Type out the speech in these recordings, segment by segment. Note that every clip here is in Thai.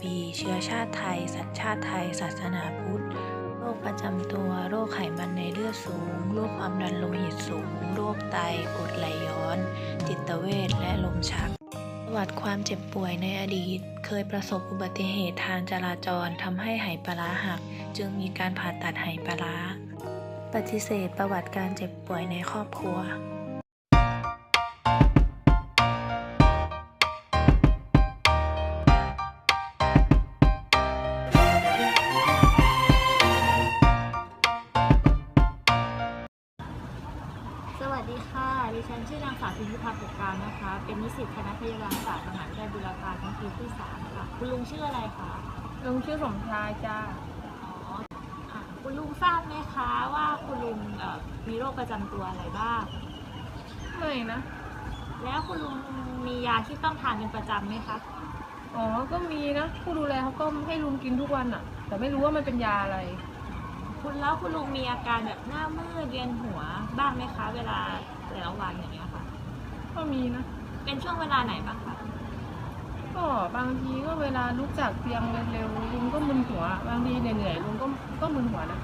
ปี เชื้อชาติไทย สัญชาติไทย ศาสนาพุทธ โรคประจำตัว โรคไขมันในเลือดสูง โรคความดันโลหิตสูง โรคไตกรดไหลย้อน จิตเวชและลมชักประวัติความเจ็บป่วยในอดีต เคยประสบอุบัติเหตุทางจราจรทำให้ไหปลาร้าหัก จึงมีการผ่าตัดไหปลาร้าปฏิเสธประวัติการเจ็บป่วยในครอบครัว ฉันชื่อนางสาวพิมพิพัฒน์ปกกลางนะคะ เป็นนิสิตคณะพยาบาลศาสตร์มหาวิทยาลัยบุรพาชั้นปีที่สามค่ะคุณลุงชื่ออะไรคะลุงชื่อสมชายจ้าอ๋ออะคุณลุงทราบไหมคะว่าคุณลุงเอ่อมีโรคประจำตัวอะไรบ้าง ไม่นะ แล้วคุณลุงมียาที่ต้องทานเป็นประจำไหมคะอ๋อ ก็มีนะ ผู้ดูแลเขาก็ให้ลุงกินทุกวันอะแต่ไม่รู้ว่ามันเป็นยาอะไร คุณแล้วคุณลุงมีอาการแบบหน้ามืดเวียนหัวบ้างไหมคะ เวลาแต่ละวันอย่างเงี้ยค่ะ ก็มีนะ เป็นช่วงเวลาไหนบ้างคะ ก็บางทีก็เวลาลุกจากเตียงเร็วๆลุงก็มึนหัว บางทีเหนื่อยๆลุงก็ก็มึนหัวนะ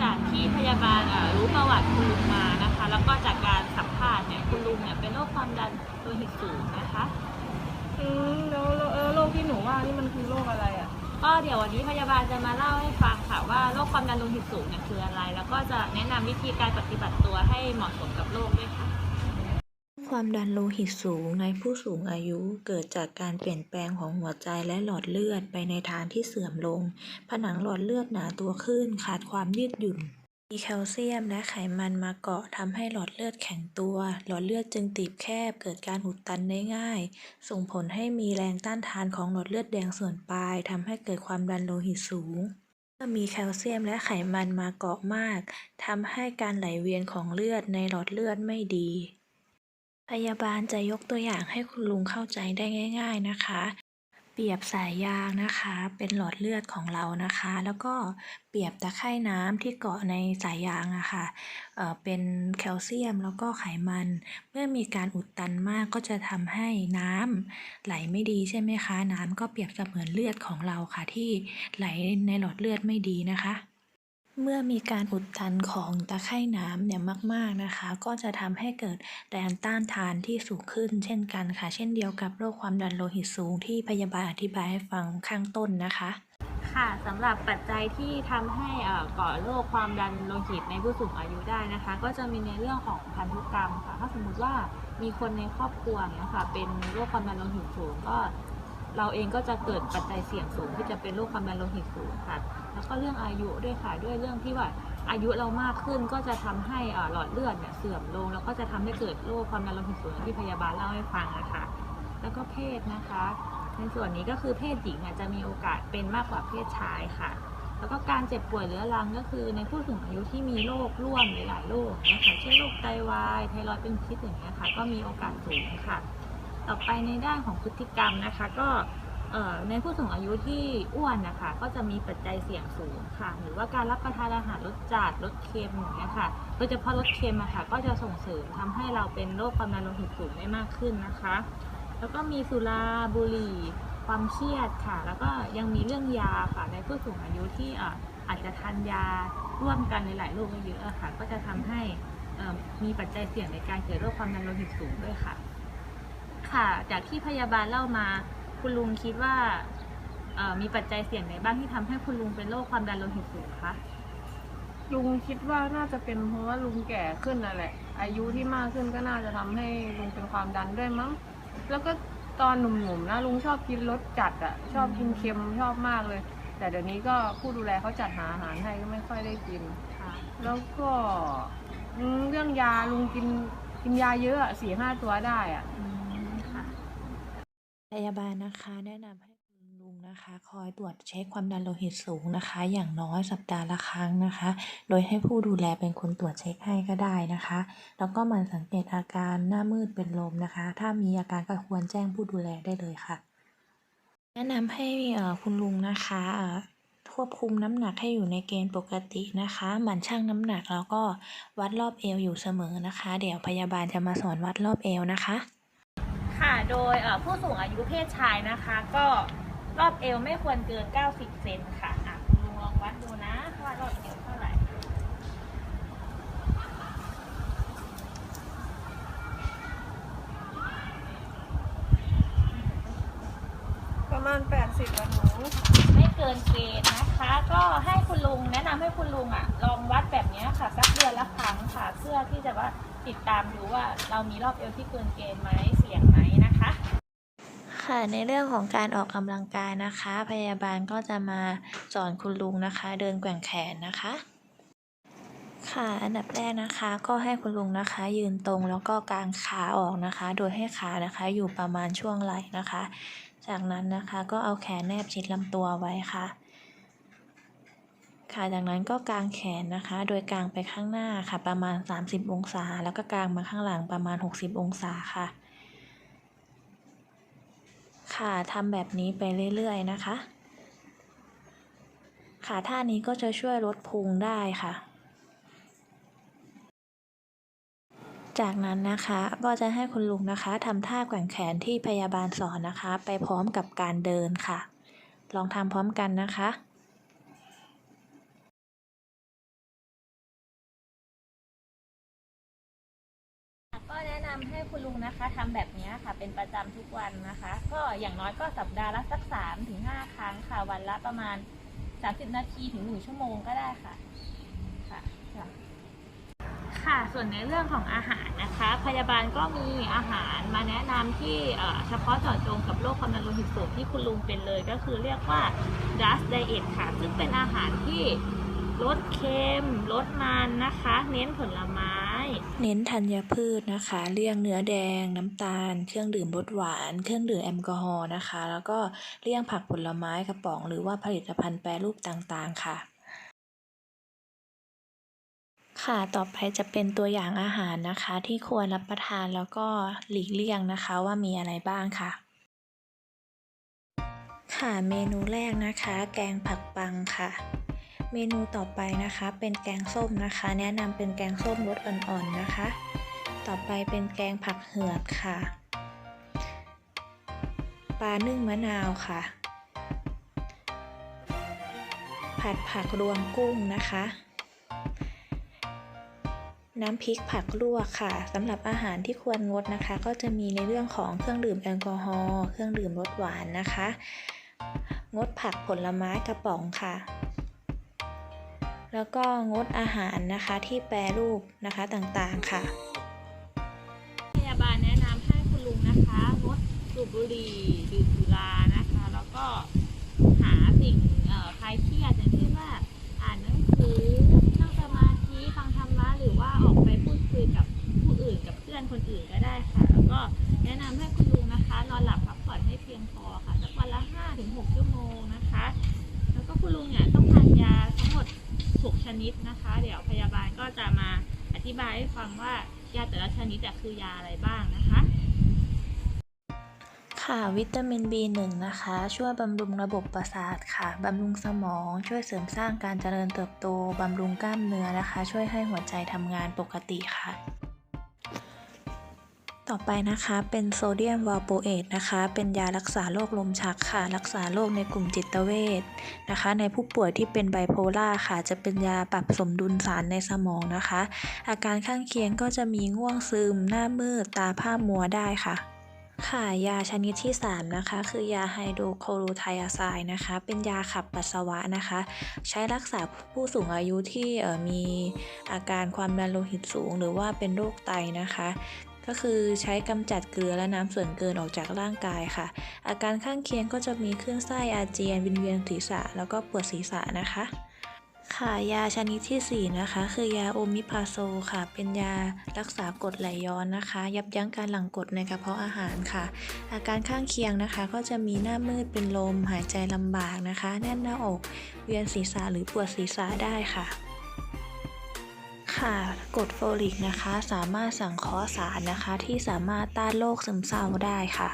จากที่พยาบาลเอ่อรู้ประวัติคุณลุงมานะคะ แล้วก็จากการสัมภาษณ์เนี่ยคุณลุงเนี่ยเป็นโรคความดันโลหิตสูงนะคะ อืมแล้วแล้วเออโรคที่หนูว่านี่มันคือโรคอะไรอะก็เดี๋ยววันนี้พยาบาลจะมาเล่าให้ฟังค่ะว่าโรคความดันโลหิตสูงเนี่ยคืออะไร แล้วก็จะแนะนำวิธีการปฏิบัติตัวให้เหมาะสมกับโรคด้วยค่ะ ความดันโลหิตสูงในผู้สูงอายุเกิดจากการเปลี่ยนแปลงของหัวใจและหลอดเลือดไปในทางที่เสื่อมลง ผนังหลอดเลือดหนาตัวขึ้นขาดความยืดหยุ่น มีแคลเซียมและไขมันมาเกาะทำให้หลอดเลือดแข็งตัว หลอดเลือดจึงตีบแคบเกิดการอุดตันได้ง่าย ส่งผลให้มีแรงต้านทานของหลอดเลือดแดงส่วนปลายทำให้เกิดความดันโลหิตสูงเมื่อมีแคลเซียมและไขมันมาเกาะมากทำให้การไหลเวียนของเลือดในหลอดเลือดไม่ดี พยาบาลจะยกตัวอย่างให้คุณลุงเข้าใจได้ง่าย ๆนะคะ เปรียบสายยางนะคะ เป็นหลอดเลือดของเรานะคะ แล้วก็เปรียบตะไคร่น้ำที่เกาะในสายยางอะค่ะเอ่อเป็นแคลเซียมแล้วก็ไขมัน เมื่อมีการอุดตันมากก็จะทำให้น้ำไหลไม่ดีใช่ไหมคะ น้ำก็เปรียบเสมือนเลือดของเราค่ะที่ไหลในหลอดเลือดไม่ดีนะคะ เมื่อมีการอุดตันของตะไคร่น้ำเนี่ยมาก ๆนะคะ ก็จะทำให้เกิดแรงต้านทานที่สูงขึ้น เช่นกันค่ะ เช่นเดียวกับโรคความดันโลหิตสูงที่พยาบาลอธิบายให้ฟังข้างต้นนะคะ ค่ะสำหรับปัจจัยที่ทำให้อ่อก่อโรคความดันโลหิตในผู้สูงอายุได้นะคะ ก็จะมีในเรื่องของพันธุกรรมค่ะถ้าสมมติว่ามีคนในครอบครัวเนี่ยค่ะเป็นโรคความดันโลหิตสูงก็ เราเองก็จะเกิดปัจจัยเสี่ยงสูงที่จะเป็นโรคความดันโลหิตสูงค่ะ แล้วก็เรื่องอายุด้วยค่ะด้วยเรื่องที่ว่าอายุเรามากขึ้นก็จะทำให้หลอดเลือดเนี่ยเสื่อมลง แล้วก็จะทำให้เกิดโรคความดันโลหิตสูงที่พยาบาลเล่าให้ฟังนะคะแล้วก็เพศนะคะ ในส่วนนี้ก็คือเพศหญิงอาจจะมีโอกาสเป็นมากกว่าเพศชายค่ะ แล้วก็การเจ็บป่วยเรื้อรังก็คือในผู้สูงอายุที่มีโรคร่วมหลายๆโรคนะคะเช่นโรคไตวายไทรอยด์เป็นพิษอย่างเงี้ยค่ะก็มีโอกาสสูงค่ะ ต่อไปในด้านของพฤติกรรมนะคะ ก็ ในผู้สูงอายุที่อ้วนนะคะก็จะมีปัจจัยเสี่ยงสูงค่ะ หรือว่าการรับประทานอาหารรสจัดรสเค็มอย่างเงี้ยค่ะโดยเฉพาะรสเค็มอะค่ะก็จะส่งเสริมทำให้เราเป็นโรคความดันโลหิตสูงได้มากขึ้นนะคะ แล้วก็มีสุราบุหรี่ความเครียดค่ะ แล้วก็ยังมีเรื่องยาค่ะในผู้สูงอายุที่อาจจะทานยาร่วมกันในหลายโรคเยอะค่ะ ก็จะทำให้มีปัจจัยเสี่ยงในการเกิดโรคความดันโลหิตสูงด้วยค่ะ ค่ะ จากที่พยาบาลเล่ามา คุณลุงคิดว่ามีปัจจัยเสี่ยงไหนบ้างที่ทำให้คุณลุงเป็นโรคความดันโลหิตสูงคะลุงคิดว่าน่าจะเป็นเพราะว่าลุงแก่ขึ้นนั่นแหละ อายุที่มากขึ้นก็น่าจะทำให้ลุงเป็นความดันด้วยมั้ง แล้วก็ตอนหนุ่มๆนะลุงชอบกินรสจัดอะชอบกินเค็มชอบมากเลย แต่เดี๋ยวนี้ก็ผู้ดูแลเขาจัดหาอาหารให้ก็ไม่ค่อยได้กินค่ะแล้วก็เรื่องยาลุงกินกินยาเยอะสี่ห้าตัวได้อะ่ะ พยาบาลนะคะแนะนำให้คุณลุงนะคะ คอยตรวจเช็คความดันโลหิตสูงนะคะ อย่างน้อยสัปดาห์ละครั้งนะคะ โดยให้ผู้ดูแลเป็นคนตรวจเช็คให้ก็ได้นะคะ แล้วก็หมันสังเกตอาการหน้ามืดเป็นลมนะคะ ถ้ามีอาการก็ควรแจ้งผู้ดูแลได้เลยค่ะ แนะนำให้คุณลุงนะคะเอ่อควบคุมน้ำหนักให้อยู่ในเกณฑ์ปกตินะคะ หมั่นชั่งน้ำหนักแล้วก็วัดรอบเอวอยู่เสมอนะคะ เดี๋ยวพยาบาลจะมาสอนวัดรอบเอวนะคะ ค่ะ โดยเอ่อผู้สูงอายุเพศชายนะคะ ก็รอบเอวไม่ควรเกิน 90 เซนค่ะอะคุณลุงลองวัดดูนะว่ารอบเอวเท่าไหร่ประมาณ 80อะหนูไม่เกินเกณฑ์นะคะ ก็ให้คุณลุงแนะนำให้คุณลุงอะ ลองวัดแบบเนี้ยค่ะ สักเดือนละครั้งค่ะ เพื่อที่จะว่าติดตามดูว่าเรามีรอบเอวที่เกินเกณฑ์ไหมเสี่ยงไหม นะคะ ค่ะในเรื่องของการออกกำลังกายนะคะ พยาบาลก็จะมาสอนคุณลุงนะคะ เดินแกว่งแขนนะคะ ค่ะอันดับแรกนะคะก็ให้คุณลุงนะคะ ยืนตรงแล้วก็กางขาออกนะคะ โดยให้ขานะคะอยู่ประมาณช่วงไหล่นะคะ จากนั้นนะคะก็เอาแขนแนบชิดลำตัวไว้ค่ะค่ะจากนั้นก็กางแขนนะคะ โดยกางไปข้างหน้าค่ะ ประมาณ 30 องศา แล้วก็กางมาข้างหลังประมาณ 60 องศาค่ะ ค่ะทำแบบนี้ไปเรื่อยๆนะคะ ค่ะท่านี้ก็จะช่วยลดพุงได้ค่ะ จากนั้นนะคะก็จะให้คุณลุงนะคะทำท่าแกว่งแขนที่พยาบาลสอนนะคะ ไปพร้อมกับการเดินค่ะ ลองทำพร้อมกันนะคะ คุณลุงนะคะทำแบบนี้ค่ะ เป็นประจำทุกวันนะคะ ก็อย่างน้อยก็สัปดาห์ละสัก3ถึง5ครั้งค่ะ วันละประมาณ30นาทีถึง1ชั่วโมงก็ได้ค่ะค่ะค่ะ ส่วนในเรื่องของอาหารนะคะ พยาบาลก็มีอาหารมาแนะนำที่เฉพาะเจาะจงกับโรคความดันโลหิตสูงที่คุณลุงเป็นเลย ก็คือเรียกว่า just diet ค่ะ ซึ่งเป็นอาหารที่ลดเค็มลดมันนะคะ เน้นผลไม้ เน้นธัญพืชนะคะ เลี่ยงเนื้อแดง น้ำตาล เครื่องดื่มรสหวาน เครื่องดื่มแอลกอฮอล์นะคะ แล้วก็เลี่ยงผักผลไม้กระป๋อง หรือว่าผลิตภัณฑ์แปรรูปต่างๆ ค่ะค่ะ ต่อไปจะเป็นตัวอย่างอาหารนะคะ ที่ควรรับประทานแล้วก็หลีกเลี่ยงนะคะว่ามีอะไรบ้างค่ะ ค่ะ เมนูแรกนะคะ แกงผักปังค่ะ เมนูต่อไปนะคะเป็นแกงส้มนะคะ แนะนำเป็นแกงส้มรสอ่อนๆนะคะ ต่อไปเป็นแกงผักเหือดค่ะ ปลานึ่งมะนาวค่ะ ผัดผักรวมกุ้งนะคะ น้ำพริกผักลวกค่ะสำหรับอาหารที่ควรงดนะคะ ก็จะมีในเรื่องของเครื่องดื่มแอลกอฮอล์เครื่องดื่มรสหวานนะคะ งดผักผลไม้กระป๋องค่ะ แล้วก็งดอาหารนะคะที่แปรรูปนะคะต่างๆค่ะ พยาบาลแนะนำให้คุณลุงนะคะงดสูบบุหรี่ดื่มสุรานะคะ แล้วก็หาสิ่งคลายเครียดอย่างเช่นว่าอ่านหนังสือนั่งสมาธิฟังธรรมะหรือว่าออกไปพูดคุยกับผู้อื่นกับเพื่อนคนอื่นก็ได้ค่ะ แล้วก็แนะนำให้คุณลุงนะคะนอนหลับพักผ่อนให้เพียงพอค่ะสักวันละ5-6ชั่วโมงนะคะ แล้วก็คุณลุงเนี่ยต้องทานยาทั้งหมด 6 ช นิดนะคะ เดี๋ยวพยาบาลก็จะมาอธิบายให้ฟังว่ายาแต่ละชนิดจะคือยาอะไรบ้างนะคะ ค่ะวิตามิน B1 นะคะ ช่วยบำรุงระบบประสาทค่ะบำรุงสมอง ช่วยเสริมสร้างการเจริญเติบโตบำรุงกล้ามเนื้อนะคะ ช่วยให้หัวใจทำงานปกติค่ะ ต่อไปนะคะเป็นโซเดียมวาลโปเอตนะคะ เป็นยารักษาโรคลมชักค่ะ รักษาโรคในกลุ่มจิตเวชนะคะ ในผู้ป่วยที่เป็นไบโพล่าค่ะ จะเป็นยาปรับสมดุลสารในสมองนะคะ อาการข้างเคียงก็จะมีง่วงซึม หน้ามืด ตาผ้ามัวได้ค่ะค่ะยาชนิดที่ 3 นะคะ คือยาไฮโดรโคโรไทอาไซด์นะคะ เป็นยาขับปัสสาวะนะคะ ใช้รักษาผู้สูงอายุที่มีอาการความดันโลหิตสูง หรือว่าเป็นโรคไตนะคะ ก็คือใช้กำจัดเกลือและน้ำส่วนเกินออกจากร่างกายค่ะ อาการข้างเคียงก็จะมีคลื่นไส้อาเจียนวิงเวียนศีรษะ แล้วก็ปวดศีรษะนะคะ ค่ะยาชนิดทีสี่ 4 นะคะ คือยาโอมิพาโซค่ะ เป็นยารักษากรดไหลย้อนนะคะ ยับยั้งการหลั่งกรดในกระเพาะอาหารค่ะ อาการข้างเคียงนะคะ ก็จะมีหน้ามืดเป็นลม หายใจลำบากนะคะ แน่นหน้าอก เวียนศีรษะหรือปวดศีรษะได้ค่ะ ค่ะกรดโฟลิกนะคะสามารถสังเคราะห์สารนะคะที่สามารถต้านโรคซึมเศร้าได้ค่ะ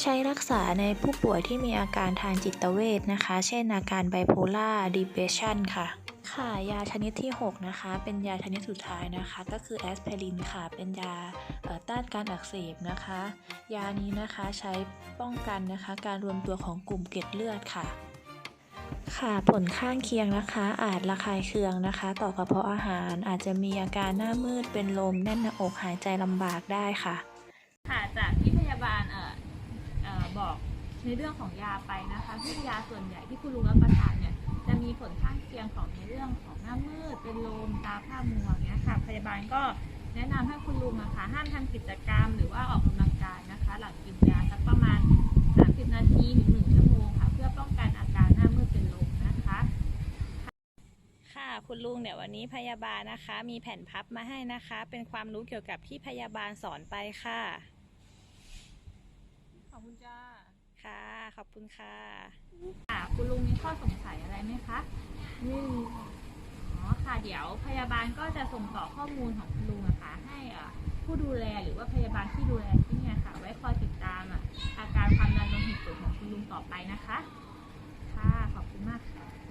ใช้รักษาในผู้ป่วยที่มีอาการทางจิตเวชนะคะ เช่นอาการไบโพล่า depression ค่ะ ค่ะ ยาชนิดที่ 6 นะคะ เป็นยาชนิดสุดท้ายนะคะ ก็คือแอสไพรินค่ะ เป็นยาต้านการอักเสบนะคะ ยานี้นะคะใช้ป้องกันนะคะ การรวมตัวของกลุ่มเกล็ดเลือดค่ะ ค่ะผลข้างเคียงนะคะ อาจระคายเคืองนะคะ ต่อกระเพาะอาหารอาจจะมีอาการหน้ามืดเป็นลมแน่นหน้าอกหายใจลำบากได้ค่ะ ค่ะจากที่พยาบาลเอ่อเอ่อบอกในเรื่องของยาไปนะคะที่ยาส่วนใหญ่ที่คุณลุงรับประทานเนี่ยจะมีผลข้างเคียงของในเรื่องของหน้ามืดเป็นลมตาผ้ามัวเนี้ยค่ะ พยาบาลก็แนะนำให้คุณลุงนะคะห้ามทำกิจกรรม หรือว่าออกกำลังกายนะคะ หลังกินยาสักประมาณ 30 นาทีถึง1ชั่วโมงค่ะ เพื่อป้องกันอาการหน้ามืดเป็นลมนะคะ ค่ะคุณลุงเดี๋ยววันนี้พยาบาลนะคะ มีแผ่นพับมาให้นะคะ เป็นความรู้เกี่ยวกับที่พยาบาลสอนไปค่ะ ขอบคุณจ้า ค่ะ ขอบคุณค่ะค่ะคุณลุงมีข้อสงสัยอะไรไหมคะไม่มีอ๋อค่ะเดี๋ยวพยาบาลก็จะส่งต่อข้อมูลของคุณลุงนะคะให้อะผู้ดูแลหรือว่าพยาบาลที่ดูแลที่เนี่ยค่ะ ไว้คอยติดตามอะอาการความดันโลหิตสูงของคุณลุงต่อไปนะคะ ค่ะขอบคุณมากค่ะ